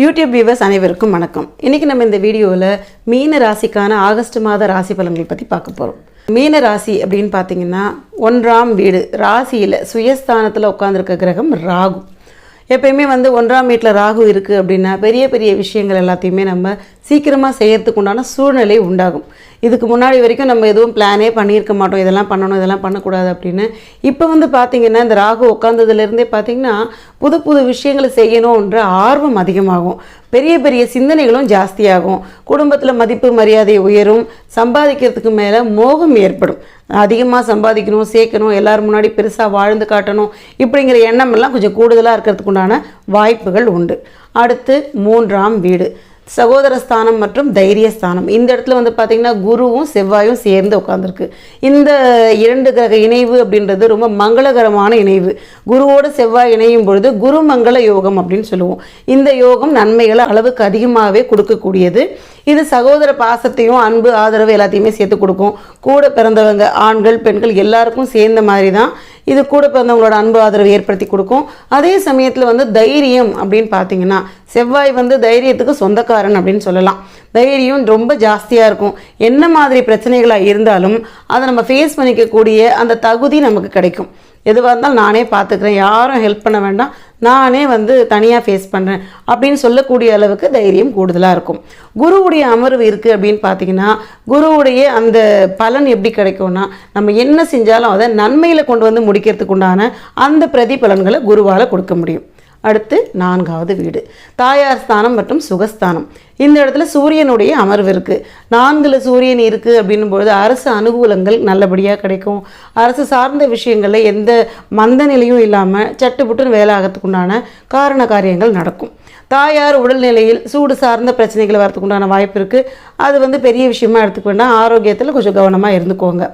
YouTube viewers அனைவருக்கும் வணக்கம். இன்னைக்கு நம்ம இந்த வீடியோவில் மீன ராசிக்கான ஆகஸ்ட் மாத ராசி பலன்கள் பற்றி பார்க்க போகிறோம் மீன ராசி அப்படின்னு பார்த்தீங்கன்னா ஒன்றாம் வீடு ராசியில் சுயஸ்தானத்தில் உட்காந்துருக்க கிரகம் ராகு. எப்பயுமே வந்து ஒன்றாம் வீட்டில் ராகு இருக்குது அப்படின்னா பெரிய பெரிய விஷயங்கள் எல்லாத்தையுமே நம்ம சீக்கிரமாக செய்கிறதுக்கு உண்டான சூழ்நிலை உண்டாகும். இதுக்கு முன்னாடி வரைக்கும் நம்ம எதுவும் பிளானே பண்ணியிருக்க மாட்டோம். இதெல்லாம் பண்ணணும் இதெல்லாம் பண்ணக்கூடாது அப்படின்னு. இப்போ வந்து பார்த்திங்கன்னா இந்த ராகு உட்காந்ததுலேருந்தே பார்த்திங்கன்னா புது புது விஷயங்களை செய்யணுன்ற ஆர்வம் அதிகமாகும். பெரிய பெரிய சிந்தனைகளும் ஜாஸ்தியாகும். குடும்பத்தில் மதிப்பு மரியாதை உயரும். சம்பாதிக்கிறதுக்கு மேலே மோகம் ஏற்படும். அதிகமாக சம்பாதிக்கணும் சேர்க்கணும் எல்லோரும் முன்னாடி பெருசாக வாழ்ந்து காட்டணும் இப்படிங்கிற எண்ணம் எல்லாம் கொஞ்சம் கூடுதலாக இருக்கிறதுக்கு உண்டான வாய்ப்புகள் உண்டு. அடுத்து மூன்றாம் வீடு. சகோதரஸ்தானம் மற்றும் தைரியஸ்தானம். இந்த இடத்துல வந்து பார்த்திங்கன்னா குருவும் செவ்வாயும் சேர்ந்து உட்காந்துருக்கு இந்த இரண்டு கிரக இணைவு அப்படின்றது ரொம்ப மங்களகரமான இணைவு. குருவோடு செவ்வாய் இணையும் பொழுது குருமங்கள யோகம் அப்படின்னு சொல்லுவோம். இந்த யோகம் நன்மைகளை அளவுக்கு அதிகமாகவே கொடுக்கக்கூடியது. இது சகோதர பாசத்தையும் அன்பு ஆதரவு எல்லாத்தையுமே சேர்த்து கொடுக்கும். கூட பிறந்தவங்க ஆண்கள் பெண்கள் எல்லாருக்கும் சேர்ந்த மாதிரி தான் இது கூட பிறந்தவங்களோட அன்பு ஆதரவு ஏற்படுத்தி கொடுக்கும். அதே சமயத்தில் வந்து தைரியம் அப்படின்னு பார்த்தீங்கன்னா செவ்வாய் வந்து தைரியத்துக்கு சொந்தக்காரன் அப்படின்னு சொல்லலாம். தைரியம் ரொம்ப ஜாஸ்தியாக இருக்கும். என்ன மாதிரி பிரச்சனைகளாக இருந்தாலும் அதை நம்ம ஃபேஸ் பண்ணிக்கக்கூடிய அந்த தகுதி நமக்கு கிடைக்கும். எதுவாக இருந்தாலும் நானே பார்த்துக்கிறேன் யாரும் ஹெல்ப் பண்ண வேண்டாம். நானே வந்து தனியாக ஃபேஸ் பண்ணுறேன் அப்படின்னு சொல்லக்கூடிய அளவுக்கு தைரியம் கூடுதலாக இருக்கும். குருவுடைய அமர்வு இருக்குது அப்படின்னு பார்த்தீங்கன்னா குருவுடைய அந்த பலன் எப்படி கிடைக்கும்னா நம்ம என்ன செஞ்சாலும் அதை நன்மையில் கொண்டு வந்து முடிக்கிறதுக்கு உண்டான அந்த பிரதிபலன்களை குருவால் கொடுக்க முடியும். அடுத்து நான்காவது வீடு. தாயார் ஸ்தானம் மற்றும் சுகஸ்தானம். இந்த இடத்துல சூரியனுடைய அமர்வு இருக்குது நான்கில் சூரியன் இருக்குது அப்படின்னும் பொழுது அரசு அனுகூலங்கள் நல்லபடியாக கிடைக்கும். அரசு சார்ந்த விஷயங்களில் எந்த மந்த நிலையும் இல்லாமல் சட்டுப்புட்டுன்னு வேலை ஆகிறதுக்குண்டான காரண காரியங்கள் நடக்கும். தாயார் உடல்நிலையில் சூடு சார்ந்த பிரச்சனைகள் வரதுக்கு உண்டான வாய்ப்பு இருக்குது அது வந்து பெரிய விஷயமா எடுத்துக்க வேண்டாம் ஆரோக்கியத்தில் கொஞ்சம் கவனமாக இருந்துக்கோங்க.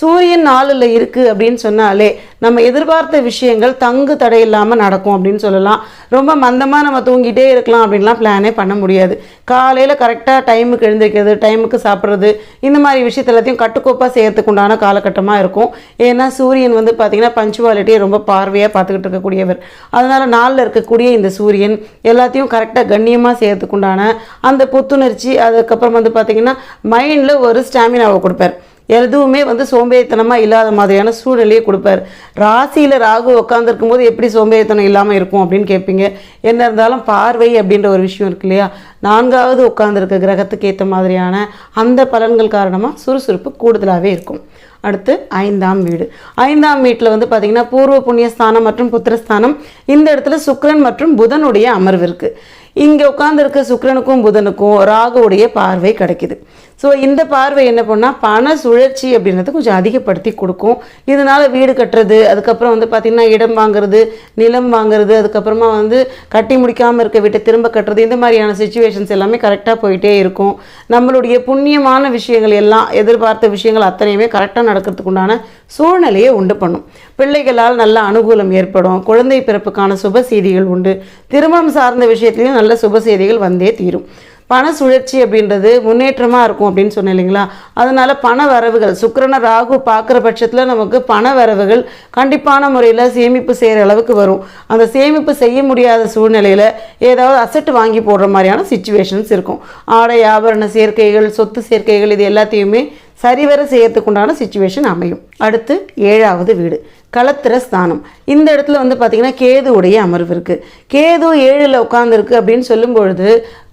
சூரியன் நாளில் இருக்குது அப்படின்னு சொன்னாலே நம்ம எதிர்பார்த்த விஷயங்கள் தங்கு தடை இல்லாமல் நடக்கும் அப்படின்னு சொல்லலாம். ரொம்ப மந்தமாக நம்ம தூங்கிட்டே இருக்கலாம் அப்படின்லாம் பிளானே பண்ண முடியாது. காலையில் கரெக்டாக டைமுக்கு எழுந்திருக்கிறது டைமுக்கு சாப்பிட்றது இந்த மாதிரி விஷயத்த எல்லாத்தையும் கட்டுக்கோப்பாக செய்யறதுக்கு உண்டான காலகட்டமாக இருக்கும். ஏன்னா சூரியன் வந்து பார்த்திங்கன்னா பஞ்சுவாலிட்டியை ரொம்ப பார்வையாக பார்த்துக்கிட்டு இருக்கக்கூடியவர். அதனால் நாளில் இருக்கக்கூடிய இந்த சூரியன் எல்லாத்தையும் கரெக்டாக கண்ணியமாக செய்யறதுக்கு உண்டான அந்த புத்துணர்ச்சி அதுக்கப்புறம் வந்து பார்த்திங்கன்னா மைண்டில் ஒரு ஸ்டாமினாவை கொடுப்பார். எதுவுமே வந்து சோம்பேறித்தனமாக இல்லாத மாதிரியான சூழ்நிலையை கொடுப்பார். ராசியில் ராகு உட்காந்துருக்கும் போது எப்படி சோம்பேறித்தனம் இல்லாமல் இருக்கும் அப்படின்னு கேட்பீங்க என்ன இருந்தாலும் பார்வை அப்படின்ற ஒரு விஷயம் இருக்கு இல்லையா? நான்காவது உட்காந்துருக்க கிரகத்துக்கு ஏற்ற மாதிரியான அந்த பலன்கள் காரணமாக சுறுசுறுப்பு கூடுதலாகவே இருக்கும். அடுத்து ஐந்தாம் வீடு. ஐந்தாம் வீட்டில் வந்து பார்த்திங்கன்னா பூர்வ புண்ணியஸ்தானம் மற்றும் புத்திரஸ்தானம் இந்த இடத்துல சுக்கரன் மற்றும் புதனுடைய அமர்வு இருக்குது இங்கே உட்காந்துருக்க சுக்கரனுக்கும் புதனுக்கும் ராகுவுடைய பார்வை கிடைக்குது. ஸோ இந்த பார்வை என்ன பண்ணால் பண சுழற்சி அப்படின்றது கொஞ்சம் அதிகப்படுத்தி கொடுக்கும். இதனால் வீடு கட்டுறது அதுக்கப்புறம் வந்து பார்த்திங்கன்னா இடம் வாங்குறது நிலம் வாங்குறது அதுக்கப்புறமா வந்து கட்டி முடிக்காமல் இருக்க வீட்டை திரும்ப கட்டுறது இந்த மாதிரியான சுச்சுவேஷன்ஸ் எல்லாமே கரெக்டாக போயிட்டே இருக்கும். நம்மளுடைய புண்ணியமான விஷயங்கள் எல்லாம் எதிர்பார்த்த விஷயங்கள் அத்தனையுமே கரெக்டாக நடக்கிறதுக்கு உண்டான சூழ்நிலையை உண்டு பண்ணும். பிள்ளைகளால் நல்ல அனுகூலம் ஏற்படும். குழந்தை பிறப்புக்கான சுப செய்திகள் உண்டு. திருமணம் சார்ந்த விஷயத்துலையும் நல்ல சுப செய்திகள் வந்தே தீரும். பண சுழற்சி அப்படின்றது முன்னேற்றமாக இருக்கும் அப்படின்னு சொன்னேன் இல்லைங்களா? அதனால் பண வரவுகள் சுக்கரனை ராகு பார்க்குற பட்சத்தில் நமக்கு பண வரவுகள் கண்டிப்பான முறையில் சேமிப்பு செய்கிற அளவுக்கு வரும். அந்த சேமிப்பு செய்ய முடியாத சூழ்நிலையில் ஏதாவது அசட் வாங்கி போடுற மாதிரியான சுச்சுவேஷன்ஸ் இருக்கும். ஆடை ஆபரண சேர்க்கைகள் சொத்து சேர்க்கைகள் இது எல்லாத்தையுமே சரிவர செய்யறதுக்குண்டான சுச்சுவேஷன் அமையும். அடுத்து ஏழாவது வீடு களத்திர ஸ்தானம். இந்த இடத்துல வந்து பார்த்திங்கன்னா கேதுவுடைய அமர்வு இருக்குது கேது ஏழில் உட்காந்துருக்கு அப்படின்னு சொல்லும் பொழுது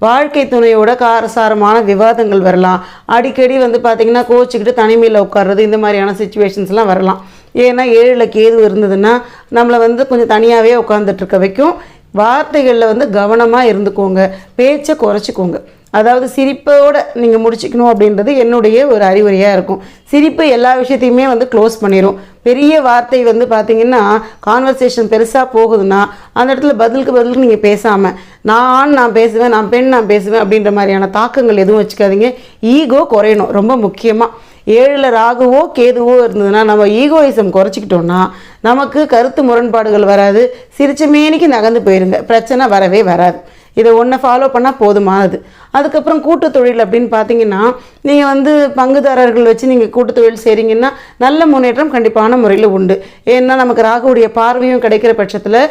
வாழ்க்கை துணையோட காரசாரமான விவாதங்கள் வரலாம். அடிக்கடி வந்து பார்த்திங்கன்னா கோச்சிக்கிட்டு தனிமையில் உட்கார்றது இந்த மாதிரியான சுச்சுவேஷன்ஸ்லாம் வரலாம். ஏன்னா ஏழில் கேது இருந்ததுன்னா நம்மளை வந்து கொஞ்சம் தனியாகவே உட்காந்துட்டு இருக்க வைக்கும். வார்த்தைகளில் வந்து கவனமாக இருந்துக்கோங்க. பேச்சை குறைச்சிக்கோங்க. அதாவது சிரிப்போடு நீங்கள் முடிச்சுக்கணும் அப்படின்றது என்னுடைய ஒரு அறிவுரையாக இருக்கும். சிரிப்பு எல்லா விஷயத்தையுமே வந்து க்ளோஸ் பண்ணிடும் பெரிய வார்த்தை வந்து பார்த்தீங்கன்னா கான்வர்சேஷன் பெருசாக போகுதுன்னா அந்த இடத்துல பதிலுக்கு பதிலுக்கு நீங்கள் பேசாமல் நான் நான் பேசுவேன் நான் பெண் நான் பேசுவேன் அப்படின்ற மாதிரியான தாக்கங்கள் எதுவும் வச்சுக்காதீங்க. ஈகோ குறையணும் ரொம்ப முக்கியமாக ஏழில் ராகுவோ கேதுவோ இருந்ததுன்னா நம்ம ஈகோயிசம் குறைச்சிக்கிட்டோம்னா நமக்கு கருத்து முரண்பாடுகள் வராது. சிரிச்ச மேனிக்கு நகர்ந்து போயிருங்க. பிரச்சனை வரவே வராது. இதை ஒன்றை ஃபாலோ பண்ணால் போதுமானது அதுக்கப்புறம் கூட்டு தொழில் அப்படின்னு பார்த்தீங்கன்னா நீங்கள் வந்து பங்குதாரர்கள் வச்சு நீங்கள் கூட்டு தொழில் செய்கிறீங்கன்னா நல்ல முன்னேற்றம் கண்டிப்பான முறையில் உண்டு. ஏன்னா நமக்கு ராகுடைய பார்வையும் கிடைக்கிற பட்சத்தில்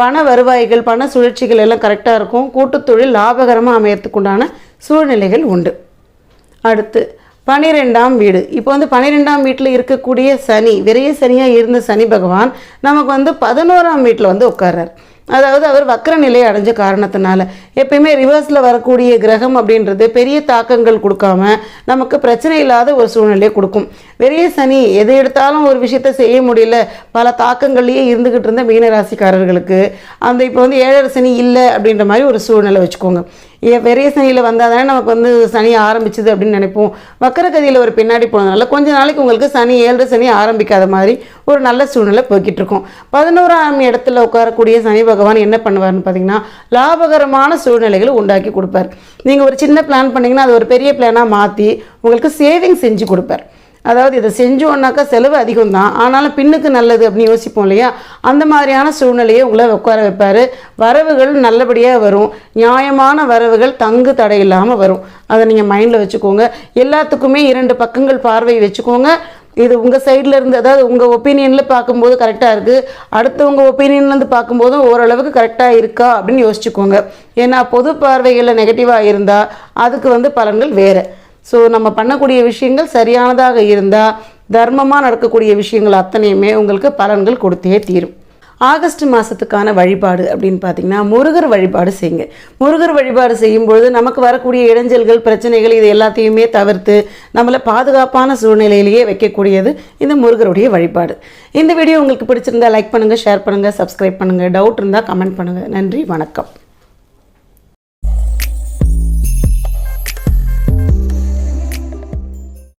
பண வருவாய்கள் பண சுழற்சிகள் எல்லாம் கரெக்டாக இருக்கும். கூட்டு தொழில் லாபகரமாக அமையறதுக்கு உண்டான சூழ்நிலைகள் உண்டு. அடுத்து பனிரெண்டாம் வீடு. இப்போ வந்து பனிரெண்டாம் வீட்டில் இருக்கக்கூடிய சனி விரைய சனியாக இருந்த சனி பகவான் நமக்கு வந்து பதினோராம் வீட்டில் வந்து உட்கார்றார். அதாவது அவர் வக்ர நிலை அடைஞ்ச காரணத்தினால. எப்பயுமே ரிவர்ஸில் வரக்கூடிய கிரகம் அப்படின்றது பெரிய தாக்கங்கள் கொடுக்காம நமக்கு பிரச்சனை இல்லாத ஒரு சூழ்நிலையை கொடுக்கும். விரைய சனி எது எடுத்தாலும் ஒரு விஷயத்த செய்ய முடியல. பல தாக்கங்கள்லேயே இருந்துக்கிட்டு இருந்த மீனராசிக்காரர்களுக்கு அந்த இப்போ வந்து ஏழரை சனி இல்லை அப்படின்ற மாதிரி ஒரு சூழ்நிலை வச்சுக்கோங்க. பெரிய சனியில் வந்தால் தானே நமக்கு வந்து சனி ஆரம்பிச்சுது அப்படின்னு நினைப்போம். வக்கரகதியில் ஒரு பின்னாடி போனதுனால கொஞ்ச நாளைக்கு உங்களுக்கு சனி ஏழரை சனி ஆரம்பிக்காத மாதிரி ஒரு நல்ல சூழ்நிலை போய்கிட்டு இருக்கும் பதினோராம் இடத்துல உட்காரக்கூடிய சனி பகவான் என்ன பண்ணுவார்னு பார்த்தீங்கன்னா லாபகரமான சூழ்நிலைகளை உண்டாக்கி கொடுப்பார். நீங்கள் ஒரு சின்ன பிளான் பண்ணிங்கன்னா அது ஒரு பெரிய பிளானாக மாற்றி உங்களுக்கு சேவிங் செஞ்சு கொடுப்பார். அதாவது இதை செஞ்சோன்னாக்கா செலவு அதிகம் தான் ஆனாலும் பின்னுக்கு நல்லது அப்படின்னு யோசிப்போம் இல்லையா? அந்த மாதிரியான சூழ்நிலையை உங்களை உட்கார வைப்பார். வரவுகள் நல்லபடியாக வரும். நியாயமான வரவுகள் தங்கு தடை இல்லாமல் வரும். அதை நீங்கள் மைண்டில் வச்சுக்கோங்க. எல்லாத்துக்குமே இரண்டு பக்கங்கள் பார்வை வச்சுக்கோங்க. இது உங்கள் சைடில் இருந்து அதாவது உங்கள் ஒப்பீனியனில் பார்க்கும்போது கரெக்டாக இருக்குது அடுத்தவங்க ஒப்பீனியன்லேருந்து பார்க்கும்போதும் ஓரளவுக்கு கரெக்டாக இருக்கா அப்படின்னு யோசிச்சுக்கோங்க. ஏன்னா பொது பார்வைகளில் நெகட்டிவாக இருந்தால் அதுக்கு வந்து பலன்கள் வேறு. ஸோ நம்ம பண்ணக்கூடிய விஷயங்கள் சரியானதாக இருந்தால் தர்மமாக நடக்கக்கூடிய விஷயங்கள் அத்தனையுமே உங்களுக்கு பலன்கள் கொடுத்தே தீரும். ஆகஸ்ட் மாதத்துக்கான வழிபாடு அப்படின்னு பார்த்தீங்கன்னா முருகர் வழிபாடு செய்யுங்க. முருகர் வழிபாடு செய்யும்பொழுது நமக்கு வரக்கூடிய இடைஞ்சல்கள் பிரச்சனைகள் இது எல்லாத்தையுமே தவிர்த்து நம்மளை பாதுகாப்பான சூழ்நிலையிலேயே வைக்கக்கூடியது இந்த முருகருடைய வழிபாடு. இந்த வீடியோ உங்களுக்கு பிடிச்சிருந்தா லைக் பண்ணுங்கள் ஷேர் பண்ணுங்கள் சப்ஸ்கிரைப் பண்ணுங்கள் டவுட் இருந்தால் கமெண்ட் பண்ணுங்கள் நன்றி வணக்கம்.